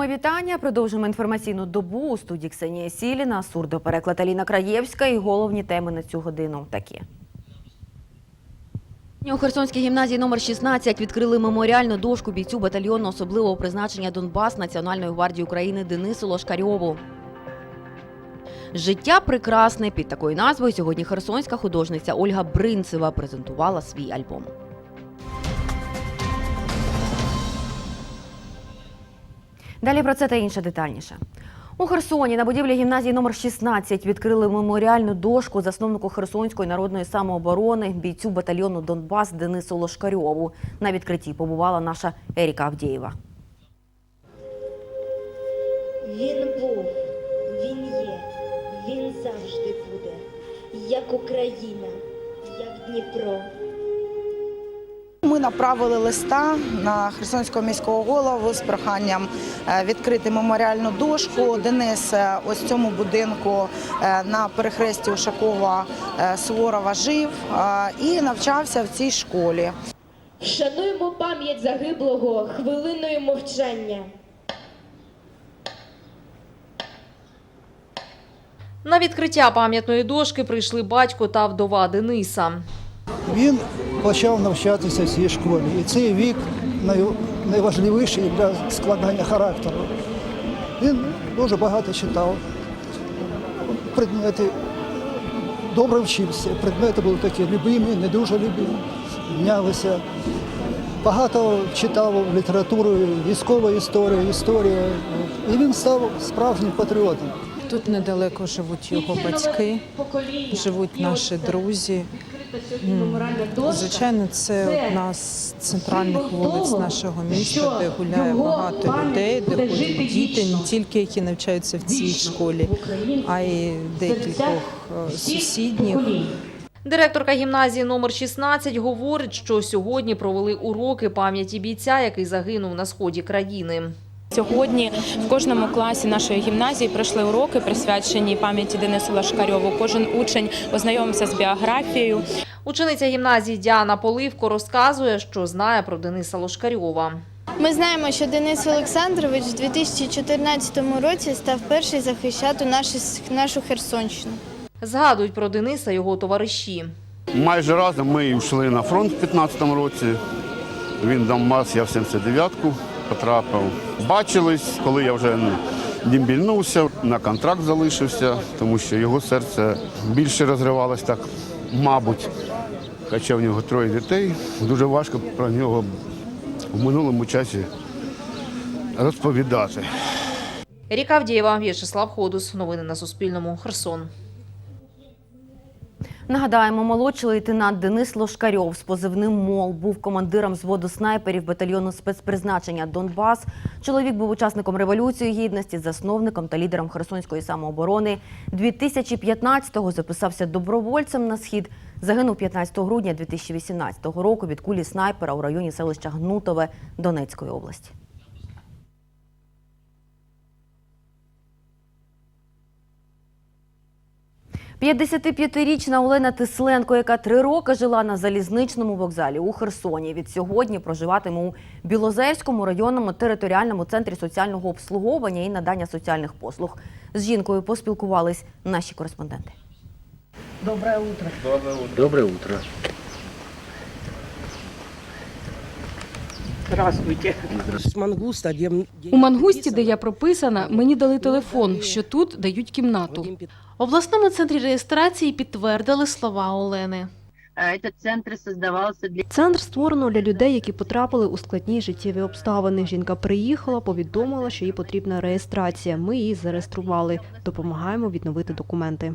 Мої вітання. Продовжуємо інформаційну добу у студії Ксенія Сіліна, сурдопереклад Аліна Краєвська і головні теми на цю годину такі. У Херсонській гімназії номер 16 відкрили меморіальну дошку бійцю батальйону особливого призначення Донбас Національної гвардії України Денису Лошкарьову. Життя прекрасне під такою назвою сьогодні херсонська художниця Ольга Бринцева презентувала свій альбом. Далі про це та інше детальніше. У Херсоні на будівлі гімназії номер 16 відкрили меморіальну дошку засновнику Херсонської народної самооборони, бійцю батальйону Донбас Денису Лошкарьову. На відкритті побувала наша Еріка Авдєєва. Він був, він є, він завжди буде, як Україна, як Дніпро. Ми направили листа на Херсонського міського голову з проханням е, відкрити меморіальну дошку. Денис е, ось в цьому будинку е, на перехресті Ушакова Суворова жив і навчався в цій школі. Вшануємо пам'ять загиблого хвилиною мовчання. На відкриття пам'ятної дошки прийшли батько та вдова Дениса. Він почав навчатися в цій школі. І цей вік найважливіший для складання характеру. Він дуже багато читав. Предмети добре вчився. Предмети були такі любимі, не дуже любимі, мінялися. Багато читав літературу, військову історію, історію. І він став справжнім патріотом. Тут недалеко живуть його батьки, живуть наші друзі. М, Звичайно, це одна з центральних вулиць нашого міста, де гуляє багато людей, де ходять діти, не тільки які навчаються в цій школі, а й декількох е, сусідніх. Директорка гімназії номер 16 говорить, що сьогодні провели уроки пам'яті бійця, який загинув на сході країни. Сьогодні в кожному класі нашої гімназії пройшли уроки, присвячені пам'яті Денису Лашкарьову. Кожен учень ознайомився з біографією. Учениця гімназії Діана Поливко розказує, що знає про Дениса Лошкарьова. Ми знаємо, що Денис Олександрович у 2014 році став перший захищати нашу, нашу Херсонщину. Згадують про Дениса його товариші. Майже разом ми йшли на фронт в 15-му році. Він Донбас, я в 79-ку потрапив. Бачились, коли я вже ну, дімбільнувся, на контракт залишився, тому що його серце більше розривалось так, мабуть. Хоча в нього троє дітей. Дуже важко про нього в минулому часі розповідати. Ріка Авдієва, В'ячеслав Ходус. Новини на Суспільному. Херсон. Нагадаємо, молодший лейтенант Денис Лошкарьов з позивним МОЛ був командиром зводу снайперів батальйону спецпризначення Донбас. Чоловік був учасником революції гідності, засновником та лідером Херсонської самооборони. 2015-го записався добровольцем на схід. Загинув 15 грудня 2018 року від кулі снайпера у районі селища Гнутове Донецької області. – 55-річна Олена Тисленко, яка три роки жила на залізничному вокзалі у Херсоні, від сьогодні проживатиме у Білозерському районному територіальному центрі соціального обслуговування і надання соціальних послуг. З жінкою поспілкувались наші кореспонденти. Доброе утро. З мангуста, де У мангусті, де я прописана, мені дали телефон, що тут дають кімнату. В обласному центрі реєстрації підтвердили слова Олени. Этот центр создавался для Центр створено для людей, які потрапили у складні життєві обставини. Жінка приїхала, повідомила, що їй потрібна реєстрація. Ми її зареєстрували. Допомагаємо відновити документи.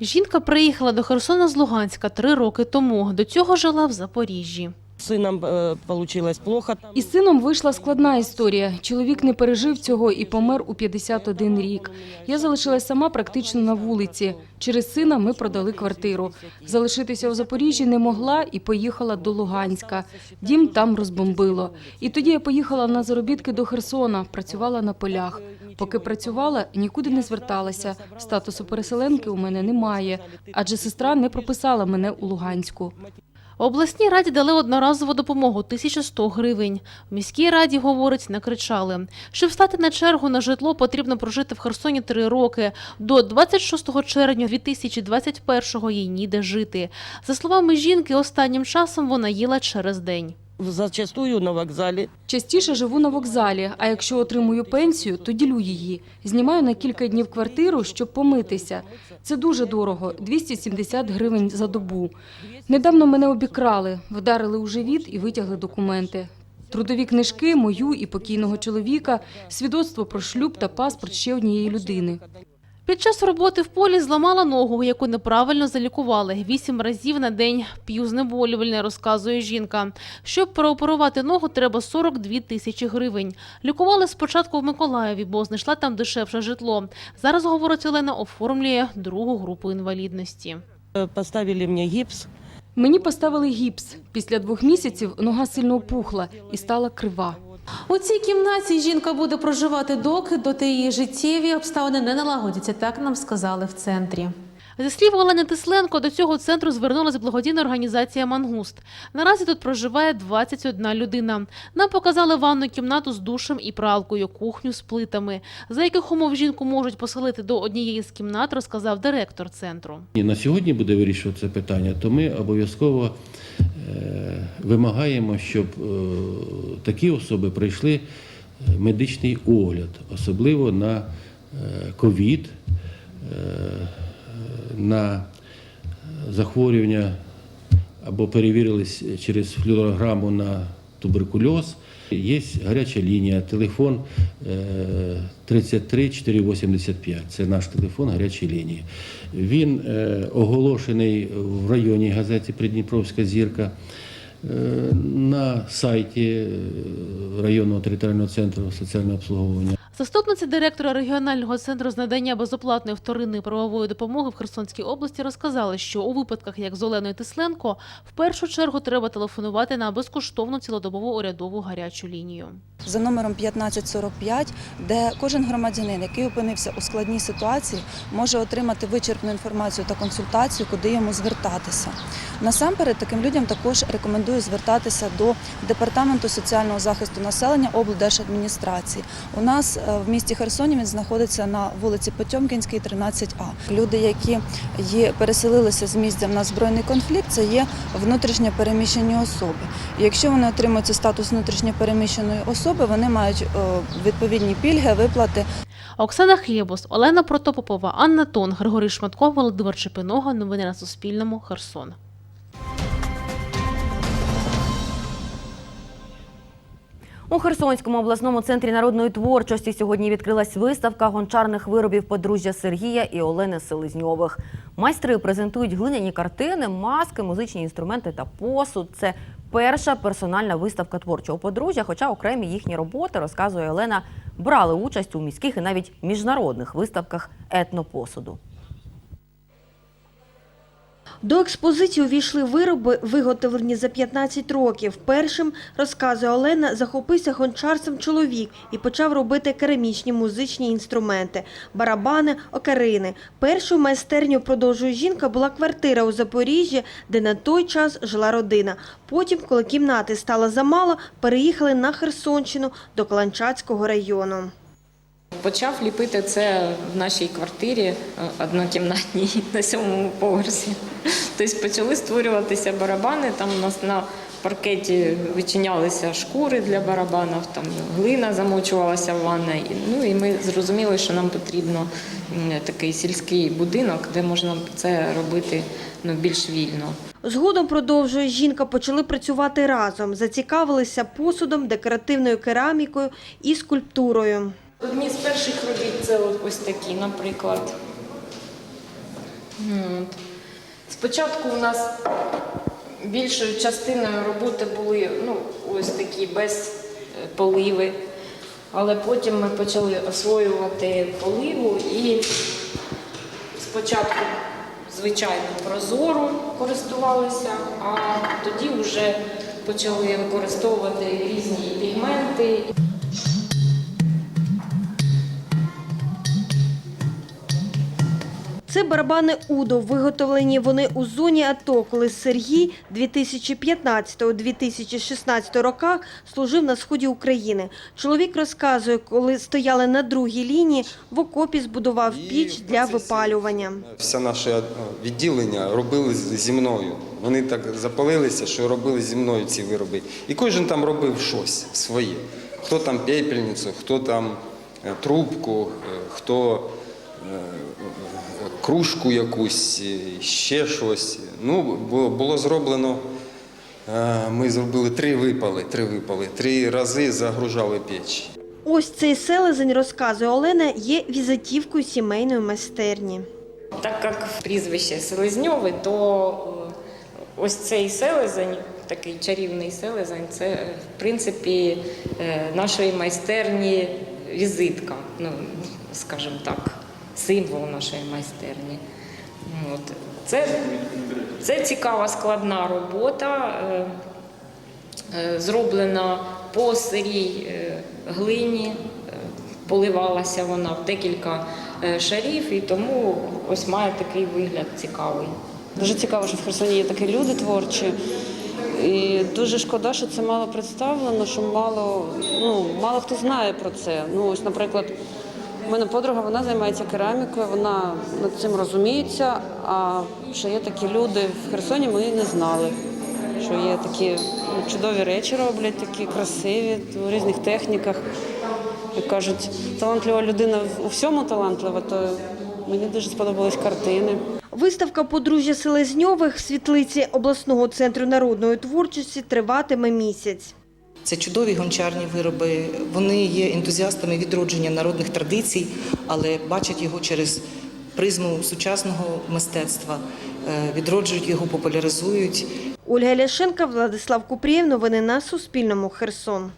Жінка приїхала до Херсона з Луганська три роки тому. До цього жила в Запоріжжі. Сином е, получилось плохо. Із сином вийшла складна історія. Чоловік не пережив цього і помер у 51 рік. Я залишилась сама практично на вулиці. Через сина ми продали квартиру. Залишитися у Запоріжжі не могла і поїхала до Луганська. Дім там розбомбило. І тоді я поїхала на заробітки до Херсона, працювала на полях. Поки працювала, нікуди не зверталася. Статусу переселенки у мене немає, адже сестра не прописала мене у Луганську. Обласній раді дали одноразову допомогу 1100 гривень. В міській раді, говорить, накричали. Щоб стати на чергу на житло, потрібно прожити в Херсоні три роки. До 26 червня 2021-го їй ніде жити. За словами жінки, останнім часом вона їла через день. Зачастую на вокзалі. Частіше живу на вокзалі, а якщо отримую пенсію, то ділю її. Знімаю на кілька днів квартиру, щоб помитися. Це дуже дорого 270 гривень за добу. Недавно мене обікрали, вдарили у живіт і витягли документи. Трудові книжки, мою і покійного чоловіка, свідоцтво про шлюб та паспорт ще однієї людини. Під час роботи в полі зламала ногу, яку неправильно залікували. Вісім разів на день п'ю знеболювальне, розказує жінка. Щоб прооперувати ногу, треба 42 тисячі гривень. Лікували спочатку в Миколаєві, бо знайшла там дешевше житло. Зараз, говорить Олена, оформлює другу групу інвалідності. Е, Поставили мені гіпс. Мені поставили гіпс. Після двох місяців нога сильно опухла і стала крива. У цій кімнаті жінка буде проживати доки доти її життєві обставини не налагодяться. Так нам сказали в центрі. Зі слів Олени Тисленко, до цього центру звернулася благодійна організація Мангуст. Наразі тут проживає 21 людина. Нам показали ванну кімнату з душем і пралкою, кухню з плитами. За яких умов жінку можуть поселити до однієї з кімнат, розказав директор центру. На сьогодні буде вирішувати це питання, то ми обов'язково е, вимагаємо, щоб е, такі особи пройшли е, медичний огляд, особливо на ковід, на захворювання або перевірились через флюорограму на туберкульоз. Є гаряча лінія, телефон е, 33 485. Це наш телефон гарячої лінії. Він е, оголошений в районній газеті Придніпровська зірка. е, На сайті е, районного територіального центру соціального обслуговування. Заступниця директора регіонального центру з надання безоплатної вторинної правової допомоги в Херсонській області розказали, що у випадках, як з Оленою Тисленко, в першу чергу треба телефонувати на безкоштовну цілодобову урядову гарячу лінію. за номером 1545, де кожен громадянин, який опинився у складній ситуації, може отримати вичерпну інформацію та консультацію, куди йому звертатися. Насамперед, таким людям також рекомендую звертатися до департаменту соціального захисту населення облдержадміністрації. У нас в місті Херсоні він знаходиться на вулиці Потьомкінській, 13А. Люди, які є переселилися з місця на збройний конфлікт, це є внутрішньо переміщені особи. Якщо вони отримують статус внутрішньо переміщеної особи, вони мають е, відповідні пільги, виплати. Оксана Хлєбус, Олена Протопопова, Анна Тон, Григорій Шматко, Володимир Чепинога. Новини на Суспільному. Херсон. У Херсонському обласному центрі народної творчості сьогодні відкрилась виставка гончарних виробів подружжя Сергія і Олени Селезньових. Майстри презентують глиняні картини, маски, музичні інструменти та посуд. Це перша персональна виставка творчого подружжя. Хоча окремі їхні роботи, розказує Олена, брали участь у міських і навіть міжнародних виставках етнопосуду. До експозиції увійшли вироби, виготовлені за 15 років. Першим, розказує Олена, захопився гончарством чоловік і почав робити керамічні музичні інструменти – барабани, окарини. Першою майстерню, продовжує жінка, була квартира у Запоріжжі, де на той час жила родина. Потім, коли кімнати стало замало, переїхали на Херсонщину до Каланчацького району. Почав ліпити це в нашій квартирі е, однокімнатній на сьомому поверсі. Тобто почали створюватися барабани. Там у нас на паркеті вичинялися шкури для барабанів, там глина замочувалася в ванні. Ну і ми зрозуміли, що нам потрібно такий сільський будинок, де можна це робити ну, більш вільно. Згодом, продовжує жінка, почали працювати разом. Зацікавилися посудом, декоративною керамікою і скульптурою. Одні з перших робіт це ось такі, наприклад. От. Спочатку у нас більшою частиною роботи були ну, ось такі без е, поливи, але потім ми почали освоювати поливу і спочатку, звичайно, прозору користувалися, а тоді вже почали використовувати різні пігменти. Це барабани Удо. Виготовлені вони у зоні АТО, коли Сергій 2015-2016 роках служив на сході України. Чоловік розказує, коли стояли на другій лінії, в окопі збудував піч для випалювання. Все наше е, відділення робили зі мною. Вони так запалилися, що робили зі мною ці вироби. І кожен там робив щось своє. Хто там пепельницю, хто там е, трубку, е, хто кружку якусь, е, ще щось. Ну, було, було зроблено. е, Ми зробили три випали, три випали, три рази загружали печі. Ось цей селезень, розказує Олена, є візитівкою сімейної майстерні. Так як прізвище Селезньовий, то е, ось цей селезень, такий чарівний селезень, це в принципі нашої майстерні візитка, ну, скажімо так, символ нашої майстерні. От. Це, це цікава складна робота, е, е, зроблена по сирій е, глині, поливалася вона в декілька шарів, і тому ось має такий вигляд цікавий. Дуже цікаво, що в Херсоні є такі люди творчі. І дуже шкода, що це мало представлено, що мало, ну, мало хто знає про це. Ну, ось, наприклад, у мене подруга вона займається керамікою, вона над цим розуміється. А що є такі люди в Херсоні, ми не знали. Що є такі ну, чудові речі роблять, такі красиві у різних техніках. Як кажуть, талантлива людина у всьому талантлива, то мені дуже сподобались картини. Виставка подружжя Селезньових в світлиці обласного центру народної творчості триватиме місяць. Це чудові гончарні вироби. Вони є ентузіастами відродження народних традицій, але бачать його через призму сучасного мистецтва, е, відроджують його, популяризують. Ольга Ляшенка, Владислав Купрієв. Новини на Суспільному. Херсон.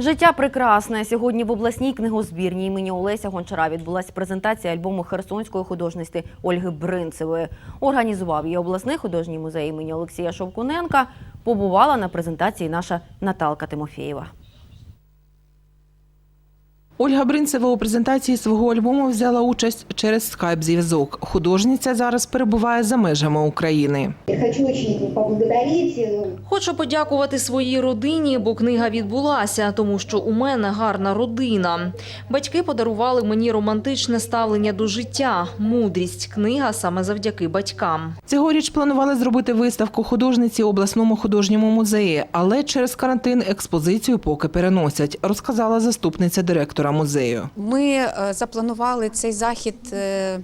Життя прекрасне. Сьогодні в обласній книгозбірні імені Олеся Гончара відбулася презентація альбому херсонської художності Ольги Бринцевої. Організував її обласний художній музей імені Олексія Шовкуненка. Побувала на презентації наша Наталка Тимофєєва. Ольга Бринцева у презентації свого альбому взяла участь через скайп-зв'язок. Художниця зараз перебуває за межами України. Хочу очень поблагодарить э, Хочу подякувати своїй родині, бо книга відбулася, тому що у мене гарна родина. Батьки подарували мені романтичне ставлення до життя, мудрість. Книга саме завдяки батькам. Цьогоріч планували зробити виставку художниці у обласному художньому музеї, але через карантин експозицію поки переносять, розказала заступниця директора музею. Ми е, запланували цей захід. е,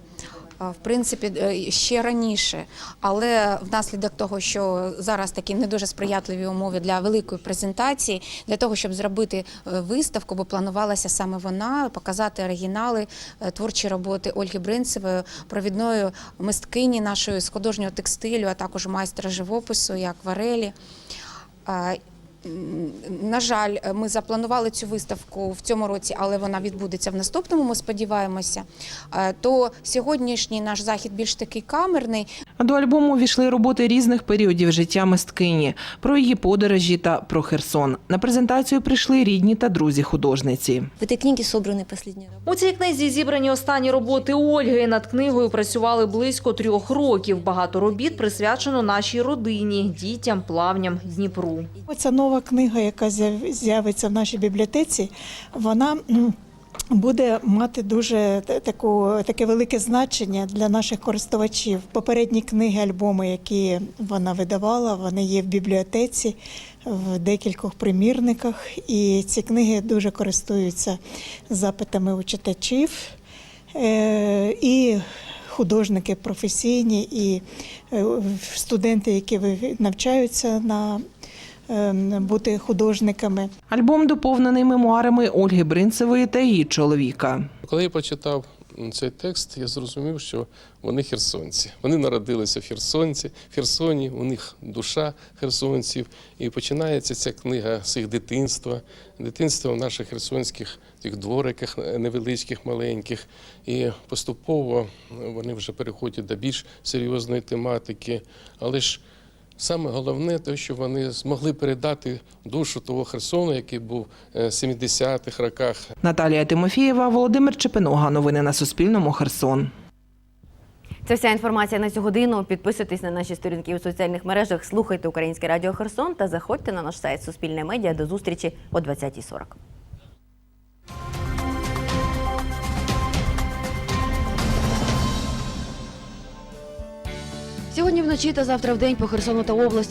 В принципі, е, ще раніше, але внаслідок того, що зараз такі не дуже сприятливі умови для великої презентації, для того, щоб зробити е, виставку, бо планувалася саме вона показати оригінали е, творчі роботи Ольги Бринцевої, провідної мисткині нашої з художнього текстилю, а також майстра живопису і акварелі. На жаль, ми запланували цю виставку в цьому році, але вона відбудеться в наступному. Ми сподіваємося. Е, То сьогоднішній наш захід більш такий камерний. До альбому увійшли роботи різних періодів життя мисткині, про її подорожі та про Херсон. На презентацію прийшли рідні та друзі художниці. В цій книгі зібрані останні У цій книзі зібрані останні роботи Ольги. Над книгою працювали близько трьох років. Багато робіт присвячено нашій родині, дітям, плавням, Дніпру. Оця нова книга, яка з'явиться в нашій бібліотеці, вона м, буде мати дуже та- таку, таке велике значення для наших користувачів. Попередні книги, альбоми, які вона видавала, вони є в бібліотеці в декількох примірниках. І ці книги дуже користуються запитами у читачів. Е, І художники професійні, і е, студенти, які навчаються на бути художниками. Альбом доповнений мемуарами Ольги Бринцевої та її чоловіка. Коли я почитав цей текст, я зрозумів, що вони херсонці. Вони народилися в Херсонці, в Херсоні, у них душа херсонців. І починається ця книга з їх дитинства, дитинства в наших херсонських тих двориках невеличких, маленьких. І поступово вони вже переходять до більш серйозної тематики. Але ж Саме головне те, що вони змогли передати душу того Херсону, який був е, в 70-х роках, Наталія Тимофієва, Володимир Чепинога. Новини на Суспільному. Херсон. Це вся інформація на цю годину. Підписуйтесь на наші сторінки у соціальних мережах, слухайте Українське Радіо Херсон та заходьте на наш сайт Суспільне медіа. До зустрічі о 20.40. Сьогодні вночі та завтра в день по Херсону та області